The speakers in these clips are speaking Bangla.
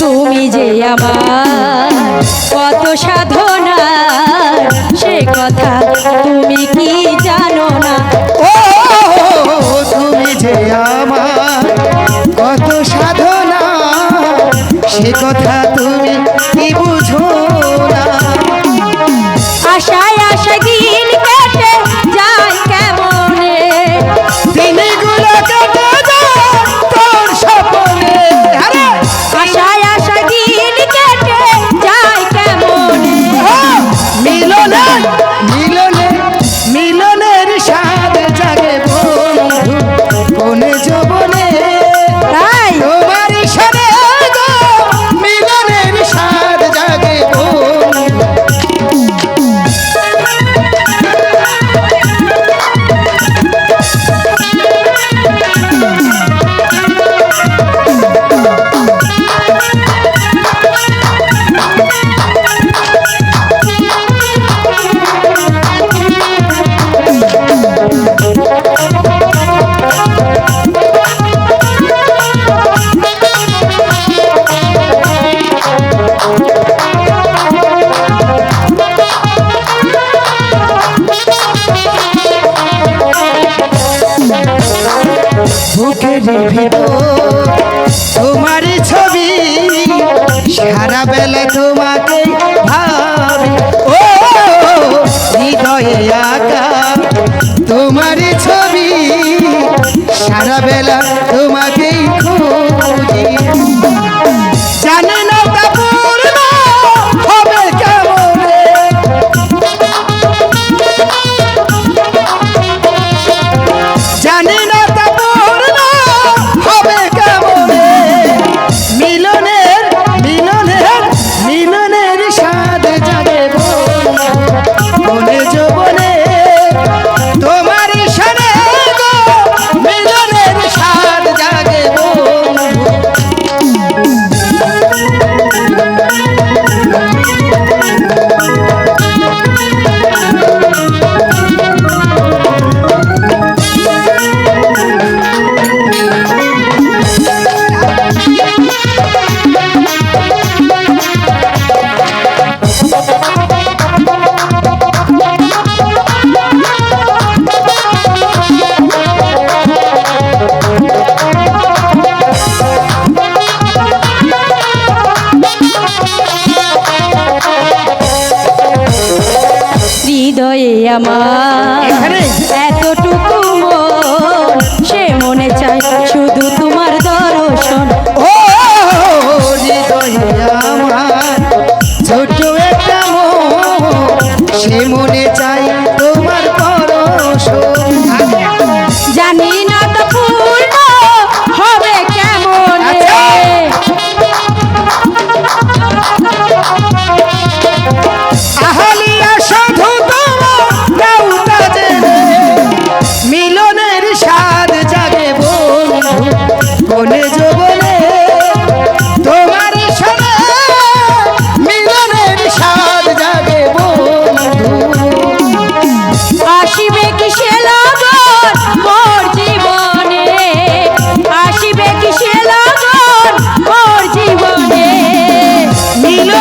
তুমি যে আমার কত সাধন ভিতর ছবি সারা বেলা তোমাকে ভাবি। ও হৃদয়ে ছবি সারা বেলা আমার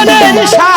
জীবনের সা